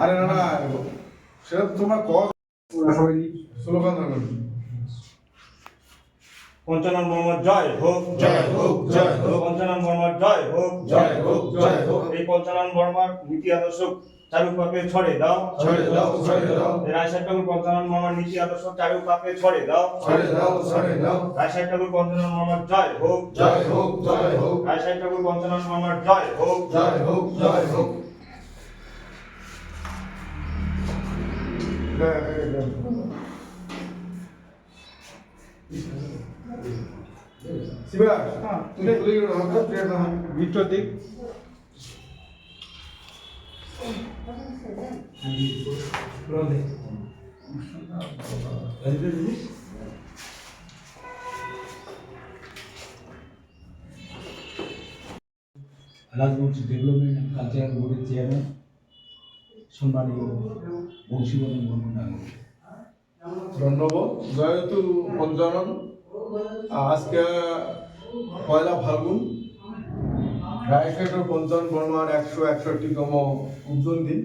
আরে না না সেটা তোমার স্লোগান পঞ্চানন বর্মার জয় হোক জয় হোক, জয় হোক। পঞ্চানন বর্মার জয় হোক জয় হোক, জয় হোক। এই পঞ্চানন বর্মার নীতি আদর্শ চারুপাকে ছড়ে দাও। ছড়ে দাও, ছড়ে দাও। রায়সাহেব ঠাকুর পঞ্চানন বর্মার নীতি আদর্শ চারুপাকে ছড়ে দাও। ছড়ে দাও ছড়ে দাও। রায়সাহেব ঠাকুর পঞ্চানন বর্মার জয় হোক। জয় হোক জয় হোক। রায়সাহেব ঠাকুর পঞ্চানন বর্মার জয় হোক। জয় হোক জয় হোক। শিবা তুমি বলি না ভিতর দিক রাজবংশী ডেভেলপমেন্ট অ্যান্ড কালচারাল বোর্ডের চেয়ারম্যান সম্মানীয় ধন্যবাদ। পঞ্চানন আজকে পয়লা ফাল্গুন রায়ঘাটের পঞ্চানন বর্মার একশো একষট্টিতম উদ্যোন দিন।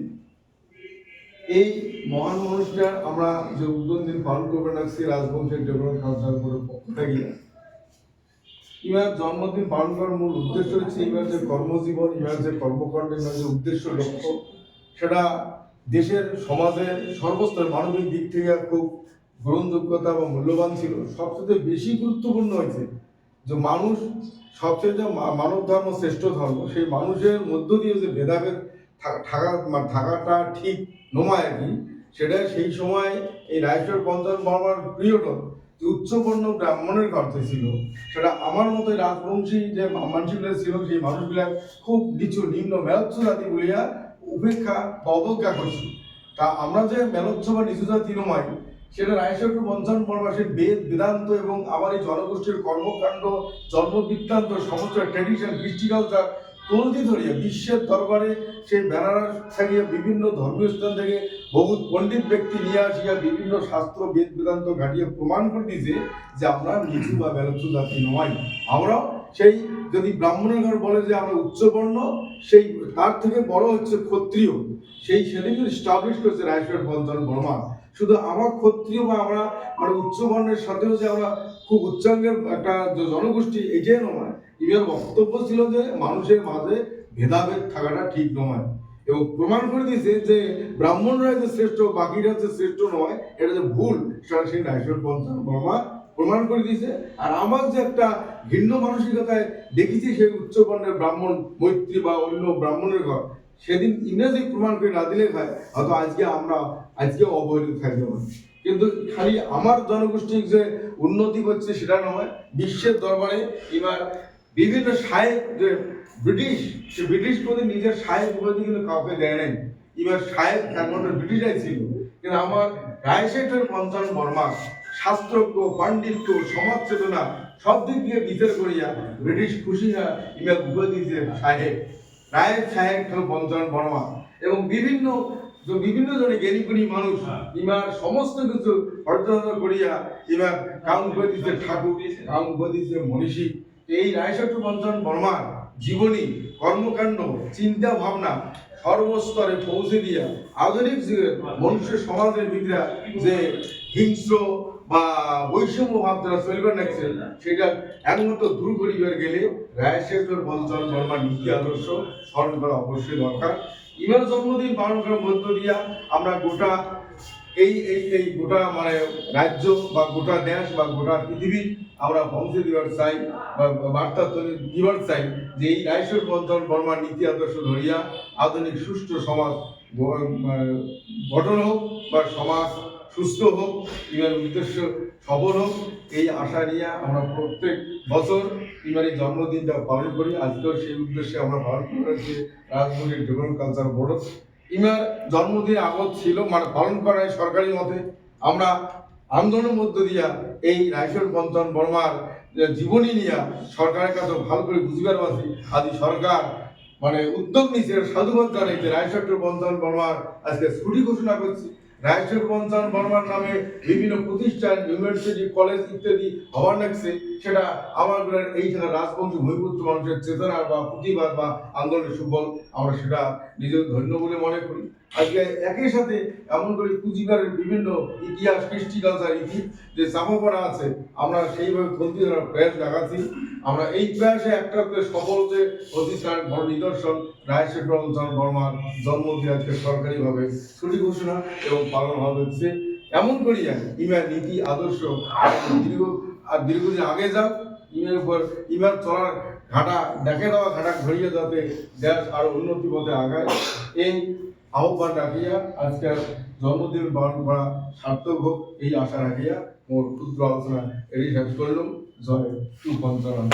এই মহান মানুষটার আমরা যে উদ্যোগ দিন পালন করবেন রাখছি রাজবংশের ডেভেলপমেন্ট কালচার বোর্ডের পক্ষ থেকে। ইমার জন্মদিন পালন করার মূল উদ্দেশ্য হচ্ছে ইমার যে কর্মজীবন ইমার যে কর্মকাণ্ড ইমার যে উদ্দেশ্য লক্ষ্য। সেটা দেশের, সমাজের সর্বস্তর মানবিক দিক থেকে খুব গ্রহণযোগ্যতা বা মূল্যবান ছিল। সবচেয়ে বেশি গুরুত্বপূর্ণ হয়েছে যে মানুষ সবচেয়ে যে মানব ধর্ম শ্রেষ্ঠ ধর্ম, সেই মানুষের মধ্য দিয়ে যে ভেদাভেদ থাকা মানে থাকাটা ঠিক কি সেটা সেই সময় এই রায়শ্বর পঞ্চায়েত বর্মার পিরিয়ডত যে উচ্চবর্ণ ব্রাহ্মণের অর্থে ছিল। সেটা আমার মতো রাজবংশী যে মানুষগুলো ছিল, সেই মানুষগুলা খুব নিচু, নিম্ন মেলচ্ছ জাতি বলিয়া উপেক্ষা বা অবজ্ঞা করছি। তা আমরা যে মেলচ্ছ বা নিচু জাতি নয় সেটা রায়শ্বর পঞ্চান্ন বর্মাসের বেদ, বেদান্ত এবং আমার এই জনগোষ্ঠীর কর্মকাণ্ড, জন্মবৃত্তান্ত, সমস্ত ট্রেডিশন কৃষ্টি কালচার তলদি ধরিয়া বিশ্বের দরবারে সেই বেনারস থেকে বিভিন্ন ধর্মীয় স্থান থেকে বহু পণ্ডিত ব্যক্তি নিয়ে আসিয়া বিভিন্ন শাস্ত্র, বেদ, বেদান্ত ঘাটিয়ে প্রমাণ করে যে আমরা নিচু বা বেলচ্ছু জাতি নয়। আমরাও সেই যদি ব্রাহ্মণের ঘর বলে যে আমরা উচ্চবর্ণ, সেই তার থেকে বড় হচ্ছে ক্ষত্রিয়। সেই সেদিকে স্টাবলিশ করেছে রায়শ্বর পঞ্চান বর্মা। শুধু আমার ক্ষত্রিয় বা আমরা মানে উচ্চবর্ণের সাথেও যে আমরা খুব উচ্চাঙ্গের একটা জনগোষ্ঠী, এটাই নয়। ইমের বক্তব্য ছিল যে মানুষের মাঝে ভেদাভেদ থাকাটা ঠিক নয়। এবং প্রমাণ করে দিয়েছে যে ব্রাহ্মণরা যে শ্রেষ্ঠ, বাকিরা যে শ্রেষ্ঠ নয়, এটা যে ভুল, সেটা সেই রায়শ্বর পঞ্চান বর্মা প্রমাণ করে দিয়েছে। আর আমার যে একটা ভিন্ন মানসিকতায় দেখেছি সেই উচ্চবর্ণের ব্রাহ্মণ, মৈত্রী বা অন্য ব্রাহ্মণের ঘর সেদিন ইংরেজি প্রমাণ করে না দিলে খায় হয়তো আজকে আমরা, আজকে অবহেলিত পারি কিন্তু খালি আমার জনগোষ্ঠীর যে উন্নতি হচ্ছে সেটা নয়, বিশ্বের দরবারে এবার বিভিন্ন সাহেব যে ব্রিটিশ, সে ব্রিটিশ প্রতি নিজের সাহেব উপাধি কিন্তু কাউকে দেয় নাই। এবার সাহেব একমাত্র ব্রিটিশাই ছিল। কিন্তু আমার রায়শেঠের পঞ্চান্ন বর্মা, শাস্ত্রজ্ঞ, পাণ্ডিত্য, সমাজ চেতনা, সব দিক দিয়ে বিচার করিয়া ব্রিটিশ খুশি না ইমেল উপাধি দিয়েছে সাহেব রায়ের সাহেব পঞ্চান্ন বর্মা। এবং বিভিন্ন বিভিন্ন জনে জ্ঞানীগুণী মানুষ ইমার সমস্ত কিছু অর্জন করিয়া ইমার কাম করে দিচ্ছে ঠাকুর কাম করে দিচ্ছে মনীষী। এই রায়ষট্ট পঞ্চান্ন বর্মার জীবনী কর্মকাণ্ড চিন্তা ভাবনা সর্বস্তরে পৌঁছে দিয়া আধুনিক যুগের মনুষ্য সমাজের ভিতরে যে হিংস্র বা বৈষম্য ভাব যারা চলবে নাকছে সেটা একমাত্র দূর করিবার গেলে রায়শেখর পঞ্চান্ন বর্মার নীতি আদর্শ স্মরণ করা অবশ্যই দরকার। ইমার জন্মদিন পালন করার মধ্য দিয়া আমরা গোটা এই এই এই গোটা মানে রাজ্য বা গোটা দেশ বা গোটা পৃথিবী আমরা পৌঁছে দিবার চাই বা বার্তা দিবার চাই যে এই রায়শ্বর পঞ্চন বর্মার নীতি আদর্শ ধরিয়া আধুনিক সুষ্ঠু সমাজ গঠন হোক বা সমাজ সুস্থ হোক ইমার উদ্দেশ্য সফল হোক, এই আশা নিয়ে আমরা প্রত্যেক বছর ইমার এই জন্মদিনটা পালন করি। আজকেও সেই উদ্দেশ্যে আমরা পালন করেছি রাজমুড়ির ডেভেলপ কালচার বোর্ড ইমার জন্মদিন আগত ছিল মানে পালন করা হয় সরকারি মতে। আমরা আন্দোলনের মধ্য দিয়া এই রায়শ্বর পঞ্চন বর্মার জীবনী নিয়া সরকারের কাছে ভালো করে বুঝিবার পারছি আদি সরকার মানে উদ্যোগ নিচ্ছে সাধুবাদ জানাইছে রায়চট্ট পঞ্চন বর্মার আজকে ছুটি ঘোষণা করছি। রায়শ্বর পঞ্চন বর্মার নামে বিভিন্ন প্রতিষ্ঠান ইউনিভার্সিটি কলেজ ইত্যাদি হবার লাগছে সেটা আমার এই জায়গায় রাজবংশী ভূমিপুত্র মানুষের চেতনা বা প্রতিবাদ বা আন্দোলনের সুফল। আমরা সেটা নিজের ধন্য বলে মনে করি। আজকে একই সাথে এমন করে পুঁজিবারের বিভিন্ন ইতিহাস কৃষ্টি কালচার ইতি যে চাপা পড়া আছে, আমরা সেইভাবে খুলতে প্রয়াস লাগাচ্ছি। আমরা এই প্রয়াসে একটা করে সফল যে প্রতিষ্ঠান, বড় নিদর্শন, রায় শেখর বর্মার জন্মদিন আজকে সরকারিভাবে ছুটি ঘোষণা এবং পালন হচ্ছে এমন ইমার নীতি, আদর্শ দীর্ঘ আর দীর্ঘদিন আগে যাক। ইমের উপর, ইমের চলার ঘাটা, দেখে দেওয়া ঘাটা ঘড়িয়ে যাতে দেশ আরও উন্নতি পথে আগায়। এই আহ্বান রাখিয়া আজকের জন্মদিন পালন করা সার্থক হোক, এই আশা রাখিয়া মোর ক্ষুদ্র আলোচনা এটি শেষ করলাম। জয় সুপঞ্চরণ